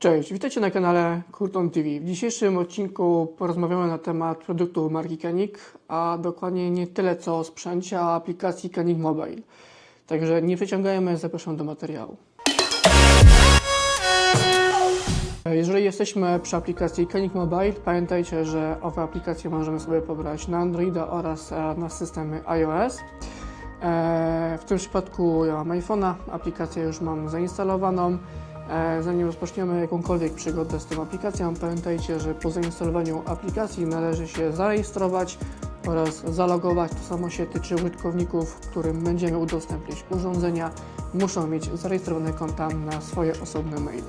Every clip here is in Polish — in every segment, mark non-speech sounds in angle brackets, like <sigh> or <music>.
Cześć, witajcie na kanale Kurton TV. W dzisiejszym odcinku porozmawiamy na temat produktu marki Canik, a dokładnie nie tyle co o sprzęcie, a aplikacji Canik Mobile. Także nie przeciągajmy, zapraszam do materiału. Jeżeli jesteśmy przy aplikacji Canik Mobile, pamiętajcie, że owe aplikacje możemy sobie pobrać na Androida oraz e, na systemy iOS. E, W tym przypadku ja mam iPhone'a, aplikację już mam zainstalowaną. E, Zanim rozpoczniemy jakąkolwiek przygodę z tą aplikacją, pamiętajcie, że po zainstalowaniu aplikacji należy się zarejestrować oraz zalogować. To samo się tyczy użytkowników, którym będziemy udostępniać urządzenia. Muszą mieć zarejestrowane konta na swoje osobne maile.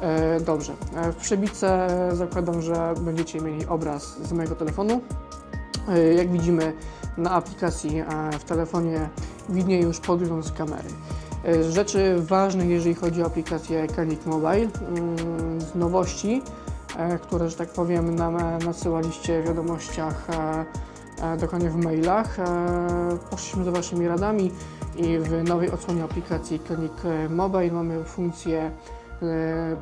E, Dobrze, E, w przebitce zakładam, że będziecie mieli obraz z mojego telefonu. Jak widzimy na aplikacji w telefonie widnieje już podgląd z kamery. Z rzeczy ważnych, jeżeli chodzi o aplikację Canik Mobile, mm, z nowości, e, które, że tak powiem, nam nasyłaliście w wiadomościach, e, e, dokładnie w mailach, poszliśmy za Waszymi radami i w nowej odsłonie aplikacji Canik e, Mobile mamy funkcję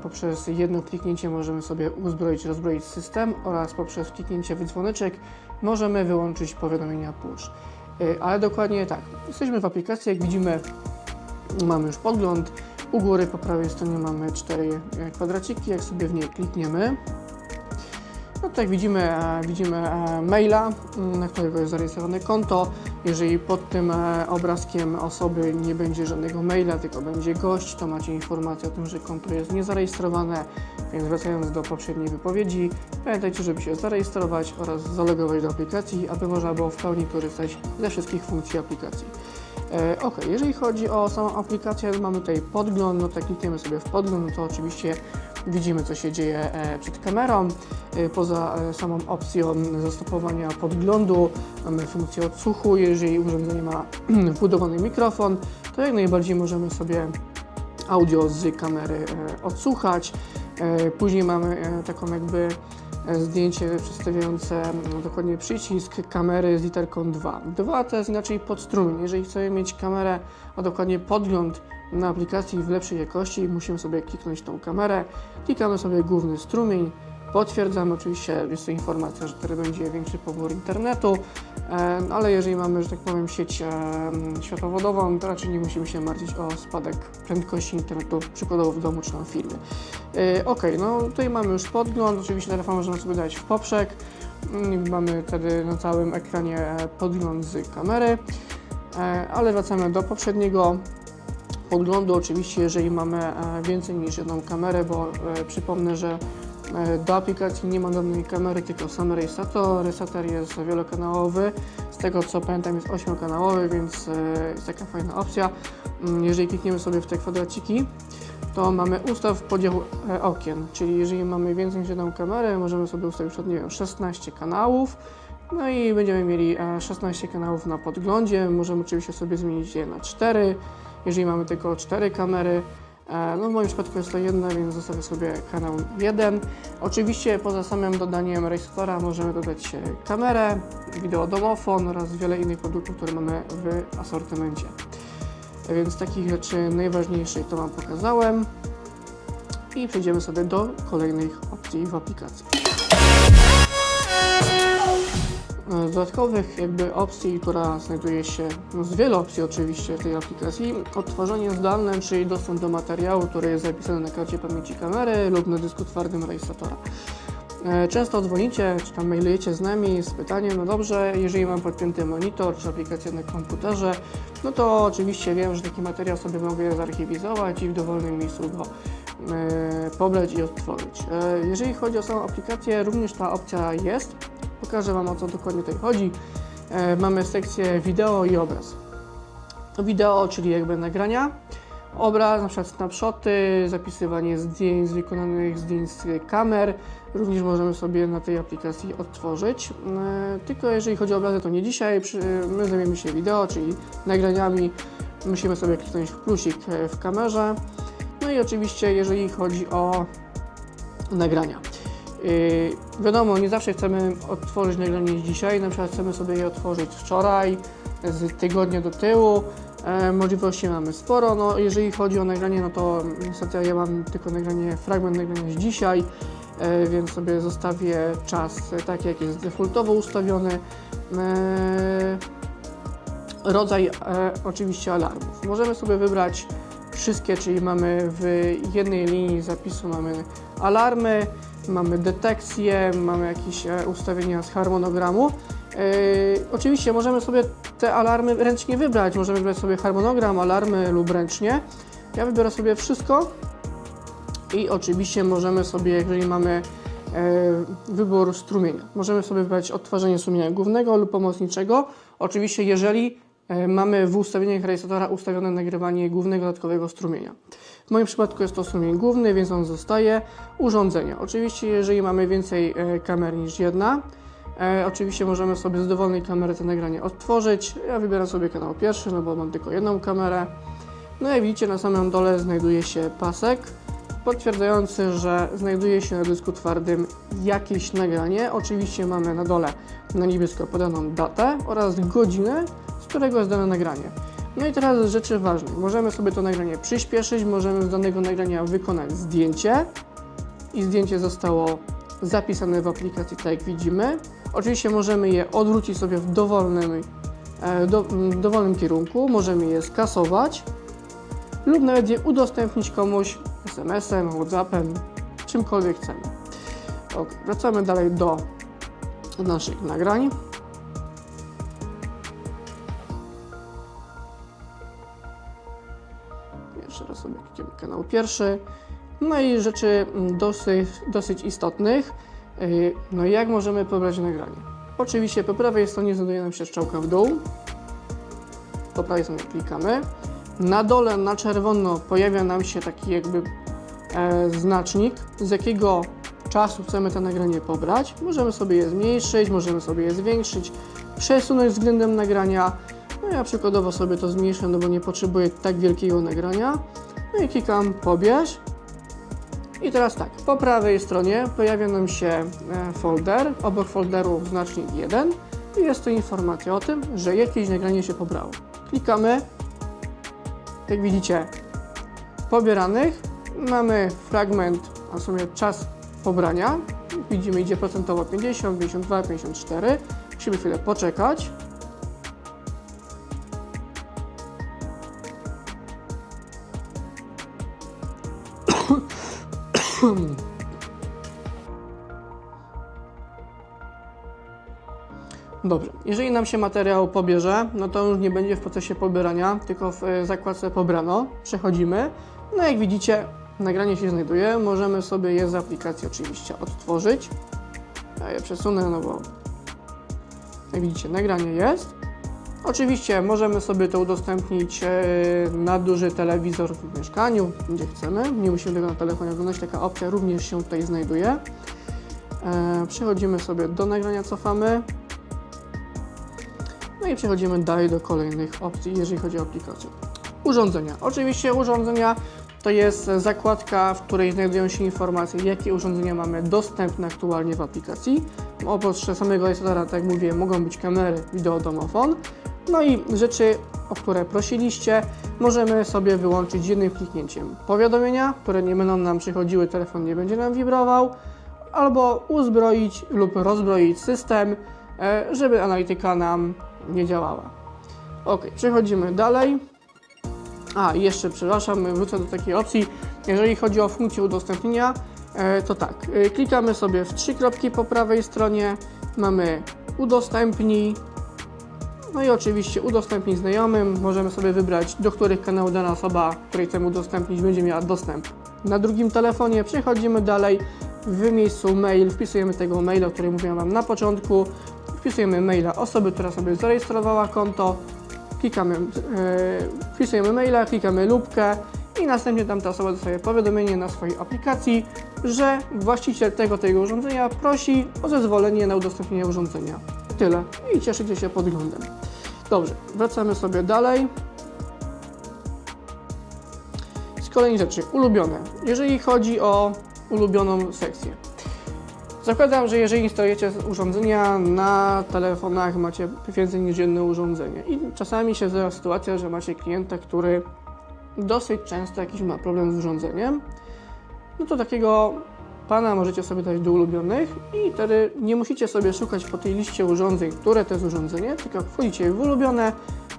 Poprzez jedno kliknięcie możemy sobie uzbroić, rozbroić system oraz poprzez kliknięcie w dzwoneczek możemy wyłączyć powiadomienia push. Ale dokładnie tak, jesteśmy w aplikacji, jak widzimy mamy już podgląd. U góry po prawej stronie mamy cztery e, kwadraciki, jak sobie w niej klikniemy. No tutaj widzimy, e, widzimy e, maila, m, na którego jest zarejestrowane konto. Jeżeli pod tym obrazkiem osoby nie będzie żadnego maila, tylko będzie gość, to macie informację o tym, że konto jest niezarejestrowane. Więc wracając do poprzedniej wypowiedzi, pamiętajcie, żeby się zarejestrować oraz zalogować do aplikacji, aby można było w pełni korzystać ze wszystkich funkcji aplikacji. E, ok, jeżeli chodzi o samą aplikację, mamy tutaj podgląd, no to jak klikniemy sobie w podgląd, no to oczywiście widzimy co się dzieje e, przed kamerą. E, poza samą opcją zastopowania podglądu mamy funkcję odsłuchu, jeżeli urządzenie ma <clears throat> wbudowany mikrofon, to jak najbardziej możemy sobie audio z kamery odsłuchać. Później mamy taką jakby zdjęcie przedstawiające mm, dokładnie przycisk kamery z literką 2. 2 to jest inaczej podstrumień. Jeżeli chcemy mieć kamerę, a dokładnie podgląd na aplikacji w lepszej jakości, musimy sobie kliknąć tą kamerę. Klikamy sobie główny strumień. Potwierdzamy oczywiście, jest to informacja, że teraz będzie większy pobór internetu, ale jeżeli mamy, że tak powiem, sieć światłowodową, to raczej nie musimy się martwić o spadek prędkości internetu, przykładowo w domu czy na firmie. E, ok, no tutaj mamy już podgląd, oczywiście telefon możemy sobie dać w poprzek, Mm, mamy wtedy na całym ekranie e, podgląd z kamery, e, ale wracamy do poprzedniego podglądu, oczywiście jeżeli mamy e, więcej niż jedną kamerę, bo przypomnę, że do aplikacji nie ma żadnej kamery, tylko sam rejestrator. Rejestrator jest wielokanałowy, z tego co pamiętam jest ośmiokanałowy, więc e, jest taka fajna opcja. Mm, Jeżeli klikniemy sobie w te kwadraciki, to mamy ustaw podział e, okien, czyli jeżeli mamy więcej niż jedną kamerę, możemy sobie ustawić przed, nie wiem, 16 kanałów, no i będziemy mieli e, 16 kanałów na podglądzie, możemy oczywiście sobie zmienić je na 4, jeżeli mamy tylko 4 kamery, e, no w moim przypadku jest to jedna, więc zostawię sobie kanał 1. Oczywiście poza samym dodaniem rejestratora możemy dodać e, kamerę, wideodomofon oraz wiele innych produktów, które mamy w asortymencie. Więc takich rzeczy najważniejszych to Wam pokazałem. I przejdziemy sobie do kolejnych opcji w aplikacji. E, dodatkowych jakby opcji, która znajduje się, no z wielu opcji oczywiście w tej aplikacji, odtworzenie zdalne, czyli dostęp do materiału, który jest zapisany na karcie pamięci kamery lub na dysku twardym rejestratora. E, Często dzwonicie, czy tam mailujecie z nami z pytaniem, no dobrze, jeżeli mam podpięty monitor czy aplikację na komputerze, no to oczywiście wiem, że taki materiał sobie mogę zarchiwizować i w dowolnym miejscu go e, pobrać i odtworzyć. Jeżeli chodzi o samą aplikację, również ta opcja jest. Pokażę Wam o co dokładnie tutaj chodzi. E, Mamy sekcję wideo i obraz. Wideo, czyli jakby nagrania, obraz, na przykład snapshoty, zapisywanie zdjęć z wykonanych zdjęć z kamer, również możemy sobie na tej aplikacji odtworzyć. E, Tylko jeżeli chodzi o obrazy, to nie dzisiaj, my zajmiemy się wideo, czyli nagraniami. Musimy sobie kliknąć w plusik e, w kamerze. No i oczywiście, jeżeli chodzi o nagrania. Yy, wiadomo, nie zawsze chcemy odtworzyć nagranie dzisiaj, na przykład chcemy sobie je otworzyć wczoraj, z tygodnia do tyłu, E, możliwości mamy sporo. No, jeżeli chodzi o nagranie, no to niestety ja mam tylko nagranie, fragment nagrania z dzisiaj, e, więc sobie zostawię czas e, tak, jak jest defaultowo ustawiony. E, rodzaj oczywiście alarmów. Możemy sobie wybrać wszystkie, czyli mamy w jednej linii zapisu mamy alarmy, mamy detekcję, mamy jakieś e, ustawienia z harmonogramu. E, oczywiście możemy sobie te alarmy ręcznie wybrać, możemy wybrać sobie harmonogram, alarmy lub ręcznie. Ja wybiorę sobie wszystko i oczywiście możemy sobie, jeżeli mamy e, wybór strumienia, możemy sobie wybrać odtwarzanie strumienia głównego lub pomocniczego. Oczywiście, jeżeli mamy w ustawieniach rejestratora ustawione nagrywanie głównego dodatkowego strumienia. W moim przypadku jest to strumień główny, więc on zostaje. Urządzenia. Oczywiście, jeżeli mamy więcej e, kamer niż jedna, e, oczywiście możemy sobie z dowolnej kamery to nagranie odtworzyć. Ja wybieram sobie kanał pierwszy, no bo mam tylko jedną kamerę. No jak widzicie, na samym dole znajduje się pasek potwierdzający, że znajduje się na dysku twardym jakieś nagranie. Oczywiście mamy na dole na niebiesko podaną datę oraz godzinę, którego jest dane nagranie. No i teraz rzeczy ważnych. Możemy sobie to nagranie przyspieszyć, możemy z danego nagrania wykonać zdjęcie i zdjęcie zostało zapisane w aplikacji, tak jak widzimy. Oczywiście możemy je odwrócić sobie w dowolnym, e, do, w dowolnym kierunku, możemy je skasować lub nawet je udostępnić komuś SMS-em, WhatsAppem, czymkolwiek chcemy. Ok, wracamy dalej do naszych nagrań. Kanał pierwszy. No i rzeczy dosyć, dosyć istotnych. Yy, No i jak możemy pobrać nagranie? Oczywiście po prawej stronie znajduje nam się strzałka w dół. Po prawej stronie klikamy. Na dole na czerwono pojawia nam się taki jakby e, znacznik, z jakiego czasu chcemy to nagranie pobrać. Możemy sobie je zmniejszyć, możemy sobie je zwiększyć, przesunąć względem nagrania. No ja przykładowo sobie to zmniejszę, no bo nie potrzebuję tak wielkiego nagrania. No i klikam pobierz. I teraz tak, po prawej stronie pojawia nam się e, folder, obok folderu znacznik 1 i jest to informacja o tym, że jakieś nagranie się pobrało. Klikamy, jak widzicie, pobieranych. Mamy fragment, a w sumie czas pobrania. Widzimy, idzie procentowo 50, 52, 54. Musimy chwilę poczekać. Dobrze, jeżeli nam się materiał pobierze, no to już nie będzie w procesie pobierania, tylko w e, zakładce pobrano. Przechodzimy. No jak widzicie, nagranie się znajduje. Możemy sobie je z aplikacji oczywiście odtworzyć. Ja je przesunę, no bo jak widzicie, nagranie jest. Oczywiście możemy sobie to udostępnić e, na duży telewizor w mieszkaniu, gdzie chcemy. Nie musimy tego na telefonie oglądać, taka opcja również się tutaj znajduje. E, Przechodzimy sobie do nagrania, cofamy. No i przechodzimy dalej do kolejnych opcji, jeżeli chodzi o aplikację. Urządzenia. Oczywiście urządzenia to jest zakładka, w której znajdują się informacje, jakie urządzenia mamy dostępne aktualnie w aplikacji. Oprócz samego rejestratora, tak jak mówię, mogą być kamery, wideo, domofon. No i rzeczy, o które prosiliście, możemy sobie wyłączyć jednym kliknięciem. Powiadomienia, które nie będą nam przychodziły, telefon nie będzie nam wibrował, albo uzbroić lub rozbroić system, e, żeby analityka nam nie działała. Ok, przechodzimy dalej. A, jeszcze przepraszam, wrócę do takiej opcji. Jeżeli chodzi o funkcję udostępnienia, e, to tak, e, klikamy sobie w trzy kropki po prawej stronie, mamy udostępnij, no i oczywiście udostępnij znajomym. Możemy sobie wybrać, do których kanałów dana osoba, której chcemy udostępnić, będzie miała dostęp. Na drugim telefonie przechodzimy dalej. W miejscu mail wpisujemy tego maila, o którym mówiłem Wam na początku. Wpisujemy maila osoby, która sobie zarejestrowała konto. Klikamy, e, wpisujemy maila, klikamy lubkę i następnie tamta osoba dostaje powiadomienie na swojej aplikacji, że właściciel tego tego urządzenia prosi o zezwolenie na udostępnienie urządzenia. Tyle. I cieszycie się podglądem. Dobrze, wracamy sobie dalej. Z kolejnych rzeczy, ulubione. Jeżeli chodzi o ulubioną sekcję. Zakładam, że jeżeli instalujecie urządzenia na telefonach, macie więcej niż jedno urządzenie i czasami się zdarza sytuacja, że macie klienta, który dosyć często jakiś ma problem z urządzeniem, no to takiego pana możecie sobie dać do ulubionych i wtedy nie musicie sobie szukać po tej liście urządzeń, które to jest urządzenie, tylko wchodzicie w ulubione,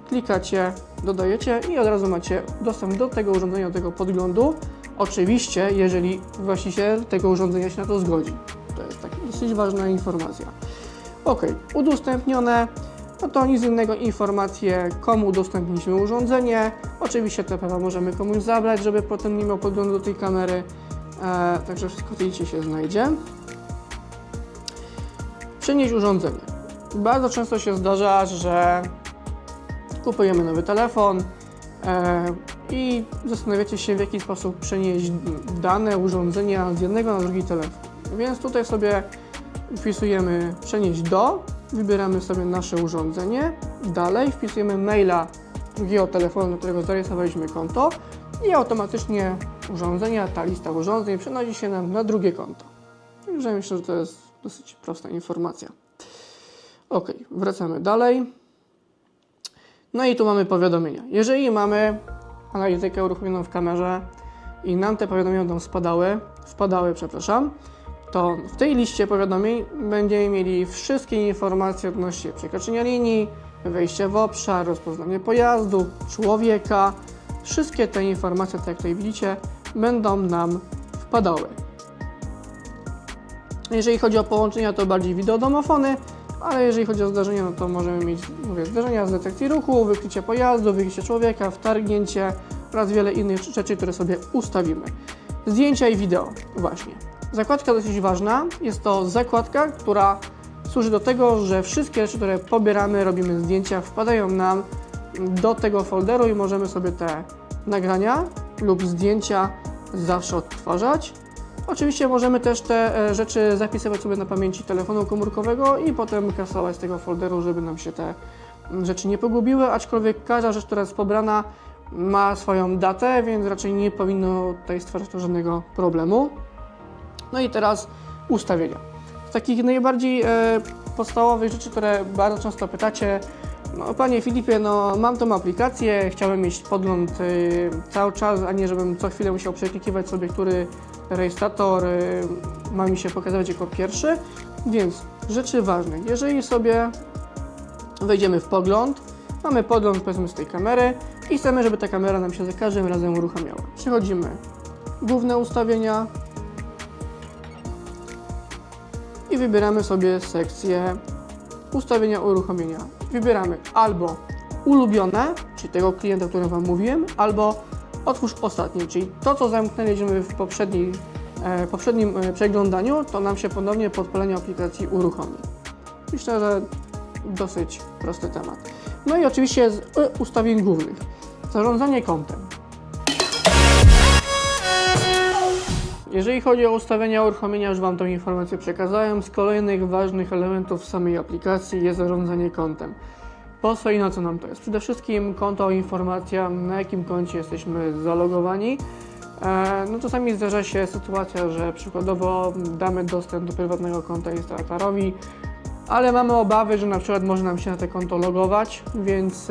klikacie, dodajecie i od razu macie dostęp do tego urządzenia, do tego podglądu. Oczywiście, jeżeli właściciel tego urządzenia się na to zgodzi. To jest taka dosyć ważna informacja. Ok, udostępnione. No to nic innego informacje, komu udostępniliśmy urządzenie. Oczywiście te prawa możemy komuś zabrać, żeby potem nie miał podglądu do tej kamery. E, także wszystko w tej liście się znajdzie. Przenieść urządzenie. Bardzo często się zdarza, że kupujemy nowy telefon e, i zastanawiacie się, w jaki sposób przenieść dane urządzenia z jednego na drugi telefon. Więc tutaj sobie wpisujemy przenieść do, wybieramy sobie nasze urządzenie, dalej wpisujemy maila drugiego telefonu, do którego zarejestrowaliśmy konto i automatycznie urządzenia, ta lista urządzeń przenosi się nam na drugie konto. Także myślę, że to jest dosyć prosta informacja. Ok, wracamy dalej. No i tu mamy powiadomienia. Jeżeli mamy analitykę uruchomioną w kamerze i nam te powiadomienia będą spadały, wpadały, przepraszam, to w tej liście powiadomień będziemy mieli wszystkie informacje odnośnie przekroczenia linii, wejście w obszar, rozpoznanie pojazdu, człowieka. Wszystkie te informacje, tak jak tutaj widzicie, będą nam wpadały. Jeżeli chodzi o połączenia, to bardziej wideodomofony, ale jeżeli chodzi o zdarzenia, no to możemy mieć mówię, zdarzenia z detekcji ruchu, wykrycie pojazdu, wykrycie człowieka, wtargnięcie oraz wiele innych rzeczy, które sobie ustawimy. Zdjęcia i wideo, właśnie. Zakładka dosyć ważna. Jest to zakładka, która służy do tego, że wszystkie rzeczy, które pobieramy, robimy zdjęcia, wpadają nam do tego folderu i możemy sobie te nagrania lub zdjęcia zawsze odtwarzać. Oczywiście możemy też te e, rzeczy zapisywać sobie na pamięci telefonu komórkowego i potem kasować z tego folderu, żeby nam się te mm, rzeczy nie pogubiły, aczkolwiek każda rzecz, która jest pobrana ma swoją datę, więc raczej nie powinno tutaj stwarzać to żadnego problemu. No i teraz ustawienia. Z takich najbardziej e, podstawowych rzeczy, które bardzo często pytacie, no Panie Filipie, no mam tą aplikację, chciałem mieć podgląd y, cały czas, a nie żebym co chwilę musiał przeklikiwać sobie, który rejestrator y, ma mi się pokazywać jako pierwszy. Więc rzeczy ważne, jeżeli sobie wejdziemy w pogląd, mamy podgląd powiedzmy z tej kamery i chcemy, żeby ta kamera nam się za każdym razem uruchamiała. Przechodzimy główne ustawienia i wybieramy sobie sekcję ustawienia uruchomienia. Wybieramy albo ulubione, czyli tego klienta, o którym Wam mówiłem, albo otwórz ostatni, czyli to, co zamknęliśmy w poprzedniej, e, poprzednim e, przeglądaniu, to nam się ponownie po odpaleniu aplikacji uruchomi. Myślę, że dosyć prosty temat. No i oczywiście z e, ustawień głównych. Zarządzanie kontem. Jeżeli chodzi o ustawienia uruchomienia, już Wam tą informację przekazałem. Z kolejnych ważnych elementów samej aplikacji jest zarządzanie kontem. Po co i na co nam to jest? Przede wszystkim konto, informacja, na jakim koncie jesteśmy zalogowani. E, No czasami zdarza się sytuacja, że przykładowo damy dostęp do prywatnego konta instalatorowi, ale mamy obawy, że na przykład może nam się na to konto logować, więc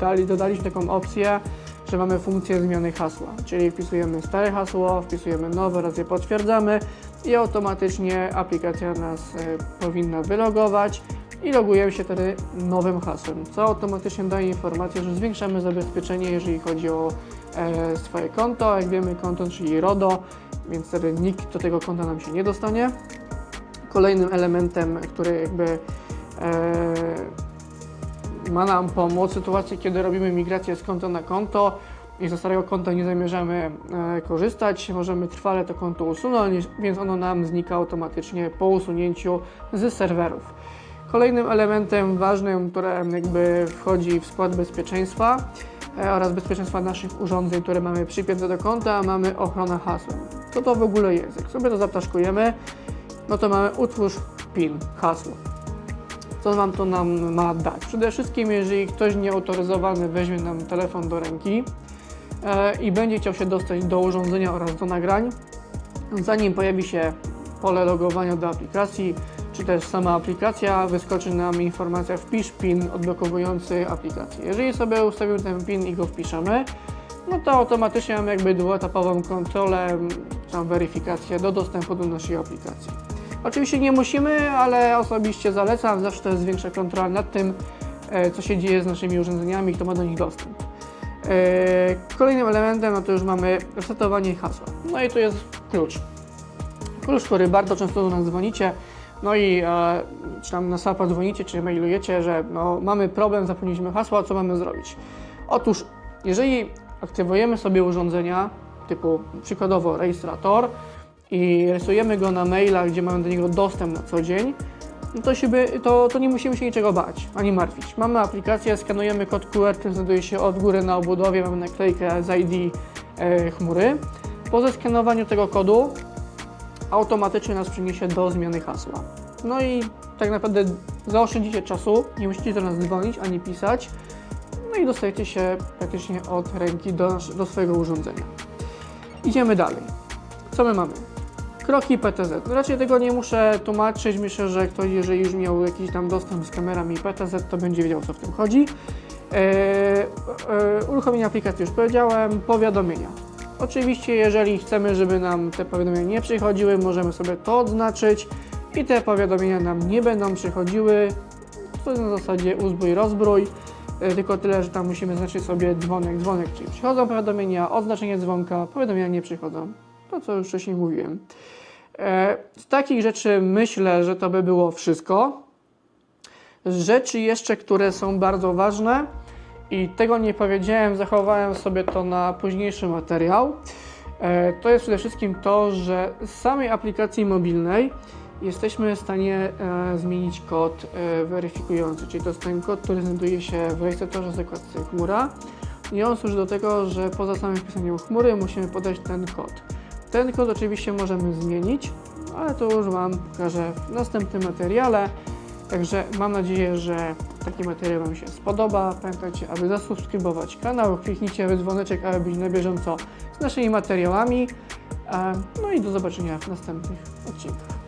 dali, dodaliśmy taką opcję, że mamy funkcję zmiany hasła, czyli wpisujemy stare hasło, wpisujemy nowe oraz je potwierdzamy i automatycznie aplikacja nas y, powinna wylogować i logujemy się wtedy nowym hasłem, co automatycznie daje informację, że zwiększamy zabezpieczenie, jeżeli chodzi o e, swoje konto. Jak wiemy, konto, czyli RODO, więc wtedy nikt do tego konta nam się nie dostanie. Kolejnym elementem, który jakby e, ma nam pomóc w sytuacji, kiedy robimy migrację z konta na konto i ze starego konta nie zamierzamy e, korzystać, możemy trwale to konto usunąć, więc ono nam znika automatycznie po usunięciu z serwerów. Kolejnym elementem ważnym, które jakby wchodzi w skład bezpieczeństwa e, oraz bezpieczeństwa naszych urządzeń, które mamy przypięte do konta, mamy ochronę hasłem. Co to w ogóle jest? Jak sobie to zaptaszkujemy, no to mamy utwórz PIN, hasło. Co Wam to nam ma dać? Przede wszystkim, jeżeli ktoś nieautoryzowany weźmie nam telefon do ręki e, i będzie chciał się dostać do urządzenia oraz do nagrań, zanim pojawi się pole logowania do aplikacji, czy też sama aplikacja, wyskoczy nam informacja wpisz PIN odblokowujący aplikację. Jeżeli sobie ustawimy ten PIN i go wpiszemy, no to automatycznie mamy jakby dwuetapową kontrolę, tam weryfikację do dostępu do naszej aplikacji. Oczywiście nie musimy, ale osobiście zalecam, zawsze to jest większa kontrola nad tym, e, co się dzieje z naszymi urządzeniami, kto ma do nich dostęp. E, Kolejnym elementem no to już mamy resetowanie hasła. No i tu jest klucz. Klucz, który bardzo często do nas dzwonicie, no i e, czy tam na SAP dzwonicie, czy mailujecie, że no, mamy problem, zapomnieliśmy hasła, co mamy zrobić? Otóż, jeżeli aktywujemy sobie urządzenia, typu przykładowo rejestrator i rysujemy go na maila, gdzie mamy do niego dostęp na co dzień, no to, się by, to, to nie musimy się niczego bać, ani martwić. Mamy aplikację, skanujemy kod QR, który znajduje się od góry na obudowie, mamy naklejkę z ID e, chmury. Po zeskanowaniu tego kodu automatycznie nas przyniesie do zmiany hasła. No i tak naprawdę zaoszczędzicie czasu, nie musicie do nas dzwonić ani pisać, no i dostajecie się praktycznie od ręki do, do swojego urządzenia. Idziemy dalej. Co my mamy? Kroki PTZ. Raczej tego nie muszę tłumaczyć. Myślę, że ktoś, jeżeli już miał jakiś tam dostęp z kamerami PTZ, to będzie wiedział, co w tym chodzi. E, e, uruchomienie aplikacji już powiedziałem. Powiadomienia. Oczywiście, jeżeli chcemy, żeby nam te powiadomienia nie przychodziły, możemy sobie to odznaczyć i te powiadomienia nam nie będą przychodziły. To jest na zasadzie uzbrój, rozbrój. E, Tylko tyle, że tam musimy znaczyć sobie dzwonek, dzwonek, czyli przychodzą powiadomienia, oznaczenie dzwonka, powiadomienia nie przychodzą. To, co już wcześniej mówiłem. E, Z takich rzeczy myślę, że to by było wszystko. Rzeczy jeszcze, które są bardzo ważne i tego nie powiedziałem, zachowałem sobie to na późniejszy materiał. E, To jest przede wszystkim to, że z samej aplikacji mobilnej jesteśmy w stanie e, zmienić kod weryfikujący, czyli to jest ten kod, który znajduje się w rejestratorze zakładce chmura i on służy do tego, że poza samym wpisaniem chmury musimy podać ten kod. Ten kod oczywiście możemy zmienić, ale to już Wam pokażę w następnym materiale. Także mam nadzieję, że taki materiał Wam się spodoba. Pamiętajcie, aby zasubskrybować kanał, kliknijcie w dzwoneczek, aby być na bieżąco z naszymi materiałami. E, No i do zobaczenia w następnych odcinkach.